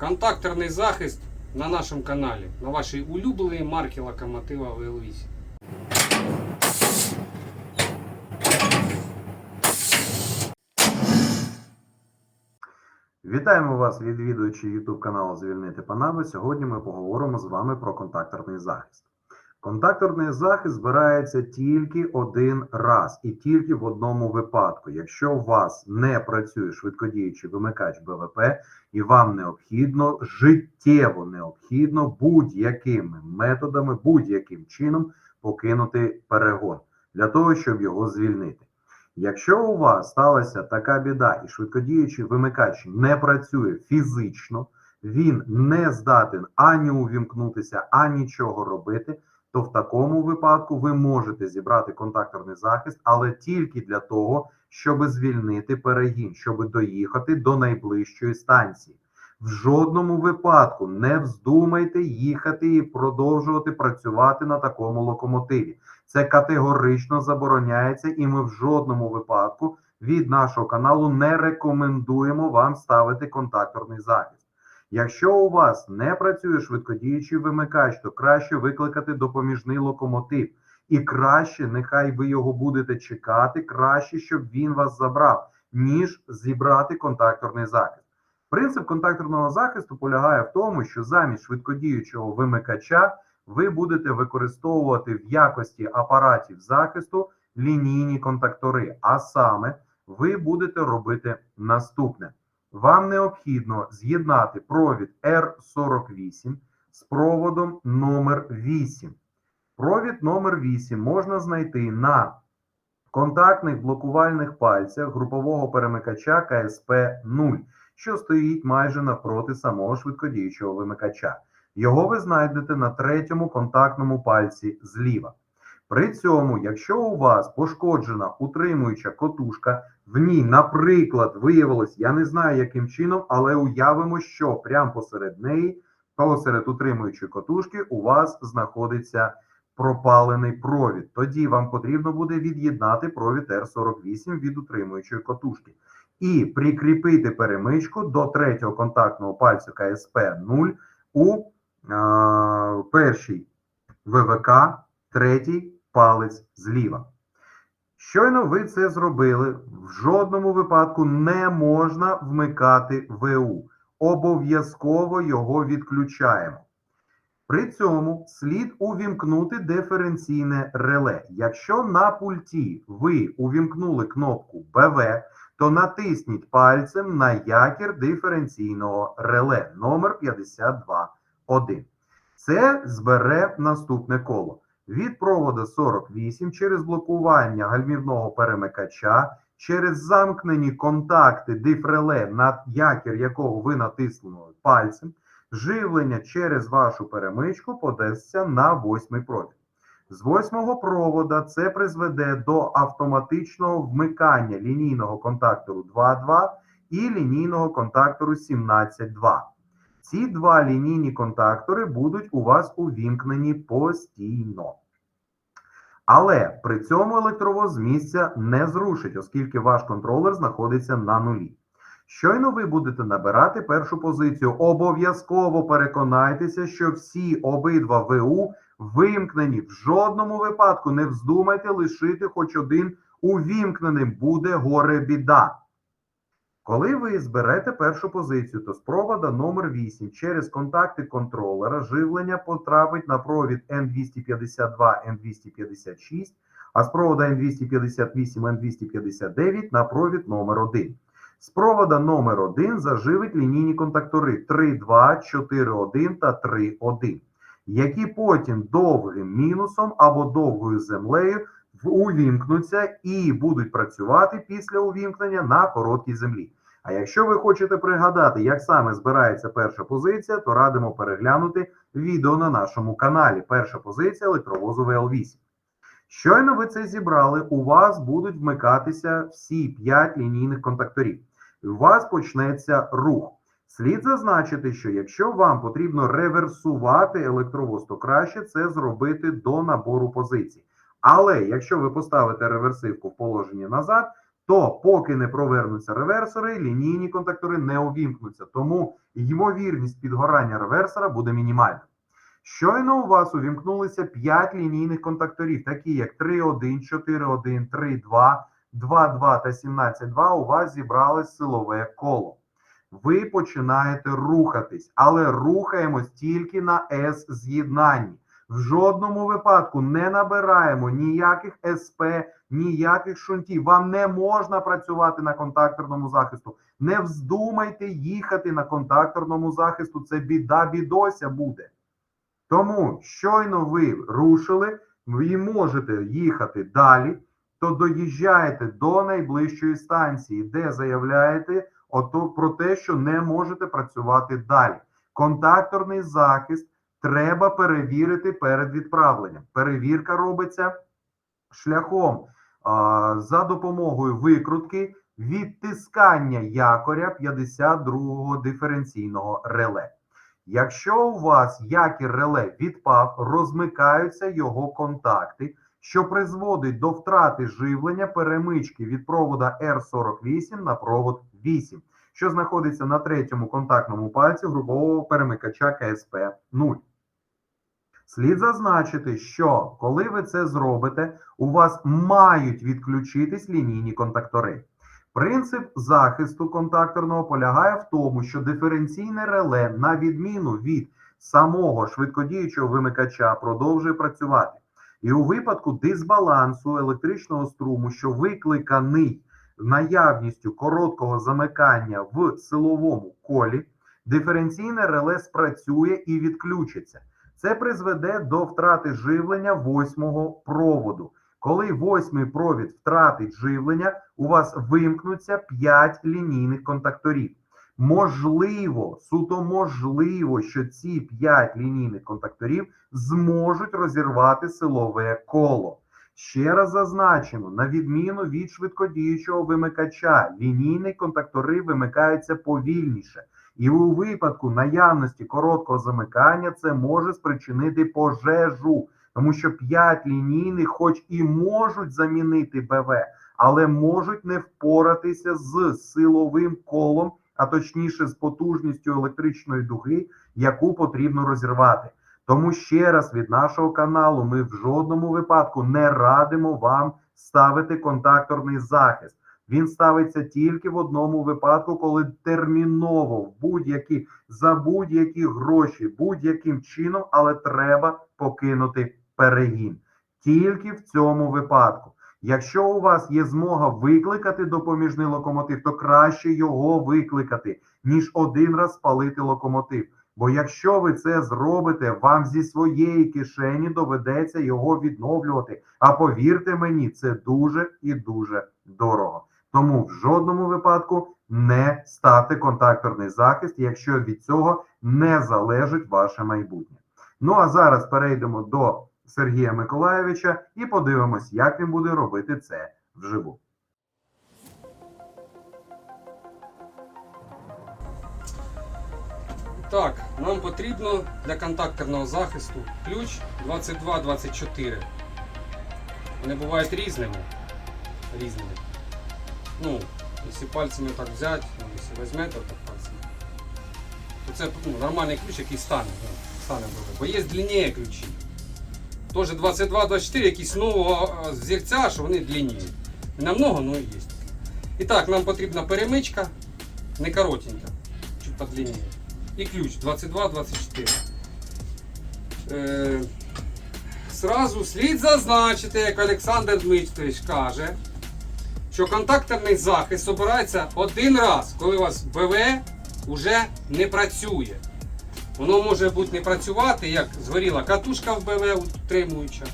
Контакторний захист на нашому каналі, на вашій улюбленій марки локомотива ВЛ8. Вітаємо вас, відвідувачі YouTube каналу Звільнити Панави. Сьогодні ми поговоримо з вами про контакторний захист. Контакторний захист збирається тільки один раз і тільки в одному випадку. Якщо у вас не працює швидкодіючий вимикач БВП, і вам необхідно життєво необхідно будь-якими методами, будь-яким чином покинути перегон для того, щоб його звільнити. Якщо у вас сталася така біда, і швидкодіючий вимикач не працює фізично, він не здатен ані увімкнутися, ані нічого робити, то в такому випадку ви можете зібрати контакторний захист, але тільки для того, щоб звільнити перегін, щоб доїхати до найближчої станції. В жодному випадку не вздумайте їхати і продовжувати працювати на такому локомотиві. Це категорично забороняється, і ми в жодному випадку від нашого каналу не рекомендуємо вам ставити контакторний захист. Якщо у вас не працює швидкодіючий вимикач, то краще викликати допоміжний локомотив. І краще, нехай ви його будете чекати, краще, щоб він вас забрав, ніж зібрати контакторний захист. Принцип контакторного захисту полягає в тому, що замість швидкодіючого вимикача ви будете використовувати в якості апаратів захисту лінійні контактори. А саме, ви будете робити наступне: вам необхідно з'єднати провід R48 з проводом номер 8. Провід номер 8 можна знайти на контактних блокувальних пальцях групового перемикача КСП 0, що стоїть майже навпроти самого швидкодіючого вимикача. Його ви знайдете на третьому контактному пальці зліва. При цьому, якщо у вас пошкоджена утримуюча котушка, в ній, наприклад, виявилось, я не знаю яким чином, але уявимо, що прямо посеред неї, посеред утримуючої котушки, у вас знаходиться пропалений провід. Тоді вам потрібно буде від'єднати провід R48 від утримуючої котушки і прикріпити перемичку до третього контактного пальцю КСП 0 у е, першій ВВК, третій палець зліва. Щойно ви це зробили, в жодному випадку не можна вмикати ВУ. Обов'язково його відключаємо. При цьому слід увімкнути диференційне реле. Якщо на пульті ви увімкнули кнопку БВ, то натисніть пальцем на якір диференційного реле номер 52.1. Це збере наступне коло. Від провода 48 через блокування гальмівного перемикача, через замкнені контакти дифреле, на якір якого ви натиснули пальцем, живлення через вашу перемичку подасться на восьмий провід. З восьмого провода це призведе до автоматичного вмикання лінійного контактору 2.2 і лінійного контактору 17.2. Ці два лінійні контактори будуть у вас увімкнені постійно. Але при цьому електровоз місця не зрушить, оскільки ваш контролер знаходиться на нулі. Щойно ви будете набирати першу позицію, обов'язково переконайтеся, що всі обидва ВУ вимкнені. В жодному випадку не вздумайте лишити хоч один увімкненим, буде горе біда. Коли ви зберете першу позицію, то з провода номер 8 через контакти контролера живлення потрапить на провід N252, N256, а з провода N258, N259 на провід номер 1. З провода номер 1 заживить лінійні контактори 3.2, 4.1 та 3.1, які потім довгим мінусом або довгою землею увімкнуться і будуть працювати після увімкнення на короткій землі. А якщо ви хочете пригадати, як саме збирається перша позиція, то радимо переглянути відео на нашому каналі. Перша позиція електровозу ВЛ8. Щойно ви це зібрали, у вас будуть вмикатися всі 5 лінійних контакторів. У вас почнеться рух. Слід зазначити, що якщо вам потрібно реверсувати електровоз, то краще це зробити до набору позицій. Але якщо ви поставите реверсивку в положенні назад, то поки не провернуться реверсори, лінійні контактори не увімкнуться. Тому ймовірність підгорання реверсора буде мінімальна. Щойно у вас увімкнулися 5 лінійних контакторів, такі як 3.1, 4.1, 3.2, 2.2 та 17.2, у вас зібралось силове коло. Ви починаєте рухатись, але рухаємось тільки на S-з'єднанні. В жодному випадку не набираємо ніяких СП, ніяких шунтів. Вам не можна працювати на контакторному захисту. Не вздумайте їхати на контакторному захисту. Це біда бідося буде. Тому щойно ви рушили, ви можете їхати далі, то доїжджаєте до найближчої станції, де заявляєте ото про те, що не можете працювати далі. Контакторний захист треба перевірити перед відправленням. Перевірка робиться шляхом за допомогою викрутки відтискання якоря 52-го диференційного реле. Якщо у вас якір реле відпав, розмикаються його контакти, що призводить до втрати живлення перемички від провода R48 на провод 8, що знаходиться на третьому контактному пальці грубового перемикача КСП 0. Слід зазначити, що коли ви це зробите, у вас мають відключитись лінійні контактори. Принцип захисту контакторного полягає в тому, що диференційне реле, на відміну від самого швидкодіючого вимикача, продовжує працювати. І у випадку дисбалансу електричного струму, що викликаний наявністю короткого замикання в силовому колі, диференційне реле спрацює і відключиться. Це призведе до втрати живлення восьмого проводу. Коли восьмий провід втратить живлення, у вас вимкнуться 5 лінійних контакторів. Можливо, суто можливо, що ці 5 лінійних контакторів зможуть розірвати силове коло. Ще раз зазначимо, на відміну від швидкодіючого вимикача, лінійні контактори вимикаються повільніше. І у випадку наявності короткого замикання це може спричинити пожежу, тому що 5 лінійних, хоч і можуть замінити БВ, але можуть не впоратися з силовим колом, а точніше з потужністю електричної дуги, яку потрібно розірвати. Тому ще раз від нашого каналу ми в жодному випадку не радимо вам ставити контакторний захист. Він ставиться тільки в одному випадку, коли терміново в будь-які за будь-які гроші, будь-яким чином, але треба покинути перегін. Тільки в цьому випадку. Якщо у вас є змога викликати допоміжний локомотив, то краще його викликати, ніж один раз спалити локомотив. Бо якщо ви це зробите, вам зі своєї кишені доведеться його відновлювати. А повірте мені, це дуже і дуже дорого. Тому в жодному випадку не ставте контакторний захист, якщо від цього не залежить ваше майбутнє. Ну а зараз перейдемо до Сергія Миколаєвича і подивимось, як він буде робити це вживу. Так, нам потрібно для контакторного захисту ключ 2224. Вони бувають різними. Різними. Ну, якщо пальцями так взяти, ну, якщо візьмете так пальцями, то це ну, нормальний ключ, який стане. Ну, стане добре. Бо є длиннее ключі. Теж 22-24, якісь нового зірця, що вони длинні. Намного, але є. І так, нам потрібна перемичка, не коротенька, чуть подлиннее. І ключ 22-24. Е, Сразу слід зазначити, як Олександр Дмитрович каже, що контакторний захист обирається один раз, коли у вас БВ вже не працює. Воно може бути не працювати, як згоріла катушка в БВ утримуюча.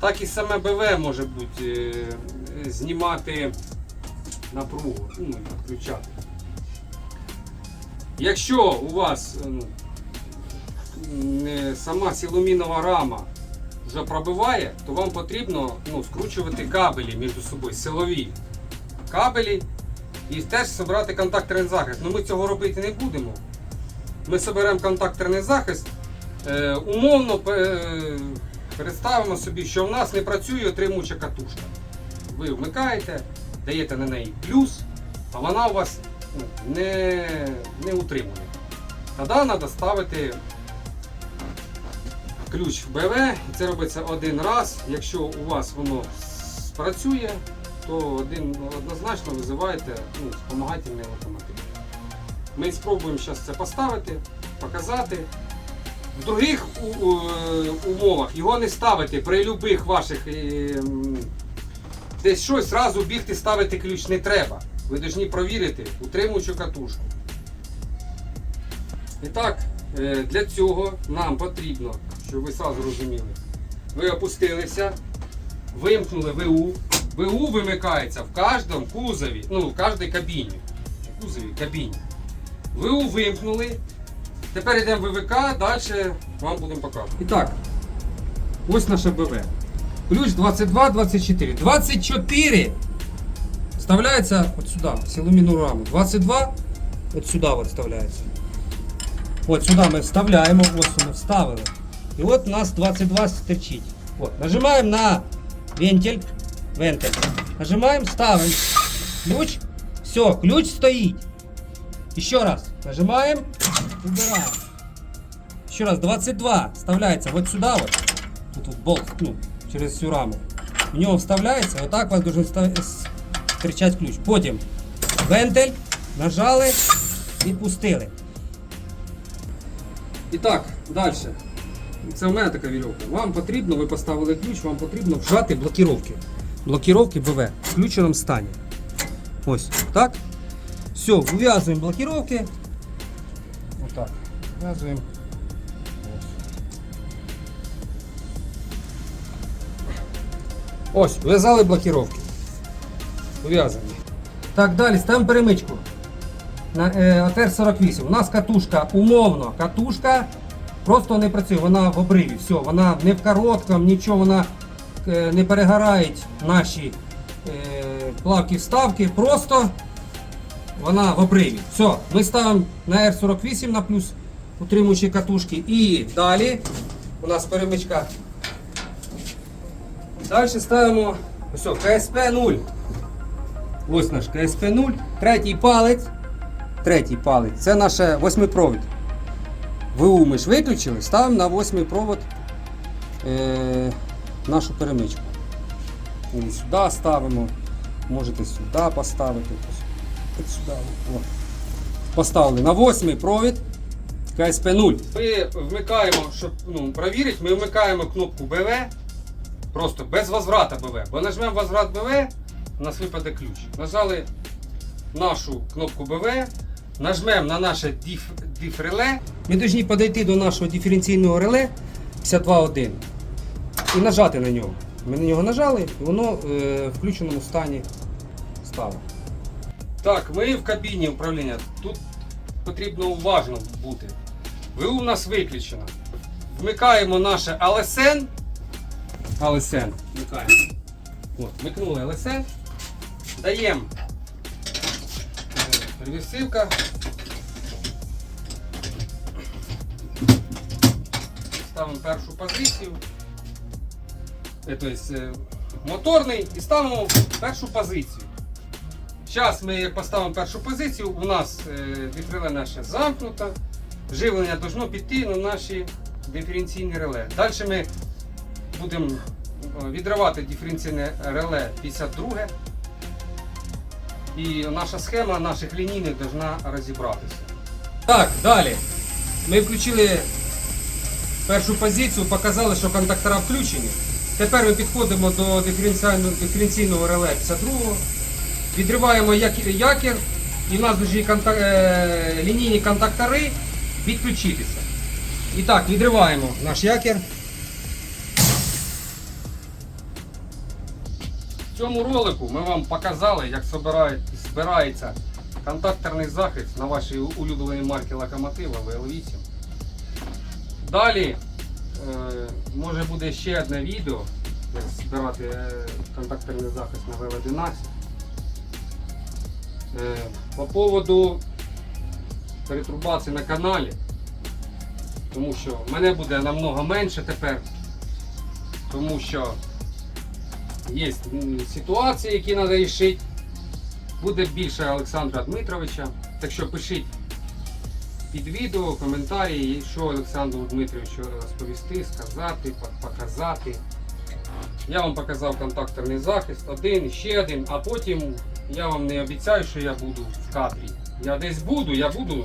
Так і саме БВ може бути е, знімати напругу, ну, відключати. Якщо у вас е, ну, сама силомінова рама вже пробиває, то вам потрібно ну, скручувати кабелі між собою, силові кабелі і теж збирати контакторний захист. Ну ми цього робити не будемо. Ми зберемо контакторний захист. Е, умовно е, представимо собі, що в нас не працює отримуюча катушка. Ви вмикаєте, даєте на неї плюс, а вона у вас не, не утримує. Тоді треба ставити ключ в БВ, і це робиться один раз. Якщо у вас воно спрацює, то один однозначно визиваєте ну, спомагательний локомотив. Ми спробуємо зараз це поставити, показати. В других умовах його не ставити при будь-яких ваших е, десь щось зразу бігти ставити ключ не треба. Ви повинні провірити утримуючу катушку. І так, е, для цього нам потрібно, щоб ви зразу розуміли, ви опустилися, вимкнули ВУ. ВУ вимикається в кожному кузові, ну, в кожній кабіні. Кузові, кабіні. ВУ вимкнули. Тепер йдемо в ВВК, далі вам будемо показувати. І так, ось наше БВ. Ключ 22, 24. 24 вставляється от сюди, в силоміну раму. 22 от сюди от вставляється. От сюди ми вставляємо, ось ми вставили. І от у нас 22 стирчить. От, нажимаємо на вентиль. Вентиль. Нажимаємо, ставимо ключ. Все, ключ стоїть. Еще раз. Нажимаем, убираем. Еще раз, 22 вставляется вот сюда вот. Вот тут болт, ну, через всю раму. В нього вставляється, отак у вас должен стирчать ключ. Потім вентиль, нажали і пустили. І так, далі. Це в мене така вірьовка. Вам потрібно, ви поставили ключ, вам потрібно вжати блокіровки. Блокіровки БВ в включеному стані. Ось, так? Все, увязываем блокировки. Вот так. Увязываем. Ось, в'язали блокировки. Ув'язані. Так, далі ставимо перемичку. На е, АТР-48. У нас катушка умовно. Катушка просто не працює, вона в обриві. Все, вона не в короткому, нічого, вона е, не перегорають наші е, плавки вставки. Просто вона в обриві. Все, ми ставимо на R48 на плюс утримуючі катушки. І далі у нас перемичка. Далі ставимо КСП 0. Ось наш КСП 0. Третій палець. Третій палець. Це наше восьмипровід. ВУ ми ж виключили, ставимо на восьмий провод е, нашу перемичку. І сюди ставимо. Можете сюди поставити. Сюди. Поставили на восьмий провід КСП 0. Ми вмикаємо, щоб ну, перевірити, ми вмикаємо кнопку БВ. Просто без возврата БВ. Бо нажмемо возврат БВ, у нас випаде ключ. Нажали нашу кнопку БВ, нажмемо на наше диф, диф реле. Ми повинні підійти до нашого диференційного реле 52.1 і нажати на нього. Ми на нього нажали і воно е, в включеному стані стало. Так, ми в кабіні управління. Тут потрібно уважно бути. ВУ у нас виключено. Вмикаємо наше LSN. LSN. Вмикаємо. От, вмикнули LSN. Даємо реверсивка. Ставимо першу позицію. Тобто моторний і ставимо першу позицію. Зараз ми поставимо першу позицію, у нас е, вітриле наше замкнуто, живлення должно піти на наші диференційні реле. Далі ми будемо відривати диференційне реле 52 і наша схема наших лінійних должна розібратися. Так, далі. Ми включили першу позицію, показали, що контактора включені. Тепер ми підходимо до диференційного реле 52 відриваємо якір, і в нас дуже контак... е, лінійні контактори відключитися. І так, відриваємо наш якір. Цьому ролику ми вам показали, як збирається контакторний захист на вашій улюбленій марки локомотива VL8. Далі е, може буде ще одне відео, як збирати е, контакторний захист на VL11. Е, По поводу перетрубації на каналі, тому що мене буде намного менше тепер, тому що є ситуації, які треба рішити. Буде більше Олександра Дмитровича. Так що пишіть під відео коментарі, що Олександру Дмитровичу розповісти, сказати, показати. Я вам показав контакторний захист, один, ще один, а потім я вам не обіцяю, що я буду в кадрі. Я десь буду, я буду.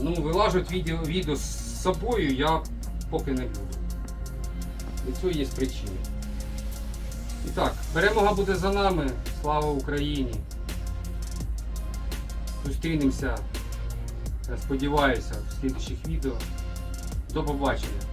Ну, вилажуть відео, відео з собою, я поки не буду. І цього є причини. І так, перемога буде за нами. Слава Україні! Зустрінемося, сподіваюся, в слідчих відео. До побачення.